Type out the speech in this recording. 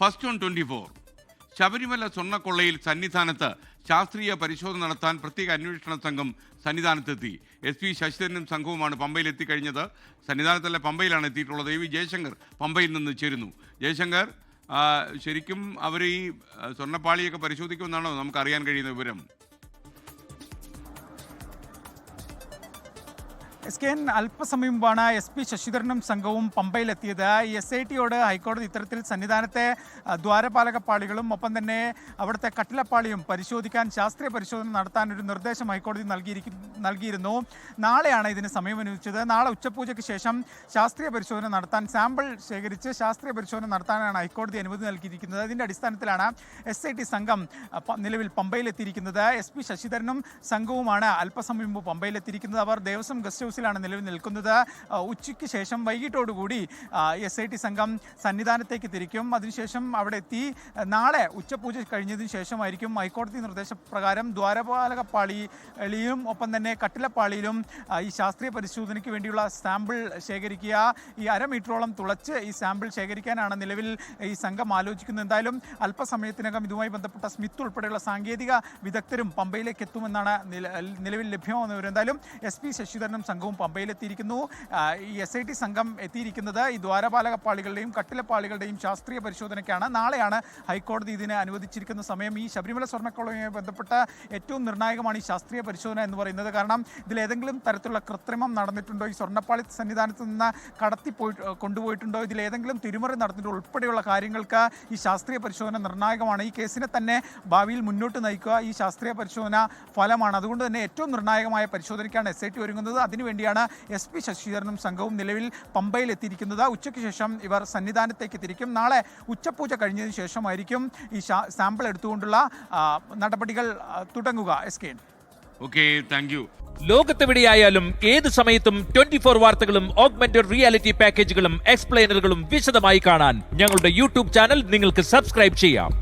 First on twenty four Sabarimala സ്വർണക്കൊള്ളയിൽ സന്നിധാനത്ത് ശാസ്ത്രീയ പരിശോധന നടത്താൻ പ്രത്യേക അന്വേഷണ സംഘം സന്നിധാനത്തെത്തി. എസ് പി ശശിധരനും സംഘവുമാണ് പമ്പയിൽ എത്തിക്കഴിഞ്ഞത്. സന്നിധാനത്തല്ല പമ്പയിലാണ് എത്തിയിട്ടുള്ളത്. എ വി ജയശങ്കർ പമ്പയിൽ നിന്ന് ചേരുന്നു. ജയശങ്കർ ശരിക്കും അവർ ഈ സ്വർണപ്പാളിയൊക്കെ പരിശോധിക്കുമെന്നാണോ? നമുക്ക് അറിയാൻ കഴിയുന്ന വിവരം. എസ് കെ എൻ അല്പസമയം മുമ്പാണ് എസ് പി ശശിധരനും സംഘവും പമ്പയിലെത്തിയത്. എസ് ഐ ടിയോട് ഹൈക്കോടതി ഇത്തരത്തിൽ സന്നിധാനത്തെ ദ്വാരപാലകപ്പാളികളും ദ്വാരപാലക പാളികളും ഒപ്പം തന്നെ അവിടുത്തെ കട്ടിലപ്പാളിയും പരിശോധിക്കാൻ ശാസ്ത്രീയ പരിശോധന നടത്താൻ ഒരു നിർദ്ദേശം ഹൈക്കോടതി നൽകിയിരുന്നു. നാളെയാണ് ഇതിന് സമയം അനുവദിച്ചത് നാളെ ഉച്ചപൂജയ്ക്ക് ശേഷം ശാസ്ത്രീയ പരിശോധന നടത്താൻ സാമ്പിൾ ശേഖരിച്ച് ശാസ്ത്രീയ പരിശോധന നടത്താനാണ് ഹൈക്കോടതി അനുമതി നൽകിയിരിക്കുന്നത്. അതിന്റെ അടിസ്ഥാനത്തിലാണ് എസ് ഐ ടി സംഘം നിലവിൽ പമ്പയിലെത്തിയിരിക്കുന്നത്. എസ് പി ശശിധരനും സംഘവുമാണ് അല്പസമയം മുമ്പ് പമ്പയിലെത്തിയിരിക്കുന്നത്. അവർ ദേവസ്വം ഗസ്റ്റ് ഹൗസിലാണ് നിലവിൽ നിൽക്കുന്നത് ഉച്ചയ്ക്ക് ശേഷം വൈകിട്ടോടുകൂടി എസ് ഐ ടി സംഘം സന്നിധാനത്തേക്ക് തിരിക്കും. അതിനുശേഷം അവിടെ എത്തി. നാളെ ഉച്ചപൂജ കഴിഞ്ഞതിന് ശേഷമായിരിക്കും ഹൈക്കോടതി നിർദ്ദേശപ്രകാരം ദ്വാരപാലക പാളിയിലും ഒപ്പം തന്നെ കട്ടിലപ്പാളിയിലും ഈ ശാസ്ത്രീയ പരിശോധനയ്ക്ക് വേണ്ടിയുള്ള സാമ്പിൾ ശേഖരിക്കുക. ഈ അരമീറ്ററോളം തുളച്ച് ഈ സാമ്പിൾ ശേഖരിക്കാനാണ് നിലവിൽ ഈ സംഘം ആലോചിക്കുന്നത്. എന്തായാലും അല്പസമയത്തിനകം ഇതുമായി ബന്ധപ്പെട്ട സ്മിത്ത് ഉൾപ്പെടെയുള്ള സാങ്കേതിക വിദഗ്ധരും പമ്പയിലേക്ക് എത്തുമെന്നാണ് നിലവിൽ ലഭ്യമാകുന്ന വിവരം. എന്തായാലും എസ് പി ശശിധരനും പമ്പയിലെത്തിയിരിക്കുന്നു. ആ, ഈ എസ് ഐ ടി സംഘം എത്തിയിരിക്കുന്നത് ഈ ദ്വാരപാലക പാളികളുടെയും കട്ടിലപ്പാളികളുടെയും ശാസ്ത്രീയ പരിശോധനയ്ക്കാണ്. നാളെയാണ് ഹൈക്കോടതി ഇതിന് അനുവദിച്ചിരിക്കുന്ന സമയം. ഈ ശബരിമല സ്വർണക്കൊളവുമായി ബന്ധപ്പെട്ട ഏറ്റവും നിർണായകമാണ് ഈ ശാസ്ത്രീയ പരിശോധന എന്ന് പറയുന്നത്. കാരണം ഇതിൽ ഏതെങ്കിലും തരത്തിലുള്ള കൃത്രിമം നടന്നിട്ടുണ്ടോ? ഈ സ്വർണപ്പാളി സന്നിധാനത്ത് നിന്ന് കടത്തിപ്പോയി കൊണ്ടുപോയിട്ടുണ്ടോ? ഇതിൽ ഏതെങ്കിലും തിരിമറി നടന്നിട്ടുണ്ടോ? ഉൾപ്പെടെയുള്ള കാര്യങ്ങൾക്ക് ഈ ശാസ്ത്രീയ പരിശോധന നിർണായകമാണ്. ഈ കേസിനെ തന്നെ ഭാവിയിൽ മുന്നോട്ട് നയിക്കുക ഈ ശാസ്ത്രീയ പരിശോധന ഫലമാണ്. അതുകൊണ്ട് തന്നെ ഏറ്റവും നിർണായകമായ പരിശോധനയ്ക്കാണ് എസ് ഐ ടി ഒരുങ്ങുന്നത്. അതിനുവേണ്ടിയാണ് എസ് പി ശശിധരനും സംഘവും നിലവിൽ പമ്പയിൽ എത്തിയിരിക്കുന്നത്. ഉച്ചയ്ക്ക് ശേഷം ഇവർ സന്നിധാനത്തേക്ക് തിരിക്കും. നാളെ ഉച്ചപൂജ കഴിഞ്ഞതിന് ശേഷമായിരിക്കും ഈ സാമ്പിൾ എടുത്തുകൊണ്ടുള്ള നടപടികൾ തുടങ്ങുക. S K okay thank you. ലോകത്തെവിടെയായാലും ഏത് സമയത്തും ട്വന്റി ഫോർ വാർത്തകളും ഓഗ്മെന്റഡ് റിയാലിറ്റി പാക്കേജുകളും എക്സ്പ്ലെയിനറുകളും വിശദമായി കാണാൻ ഞങ്ങളുടെ യൂട്യൂബ് ചാനൽ നിങ്ങൾക്ക് സബ്സ്ക്രൈബ് ചെയ്യാം.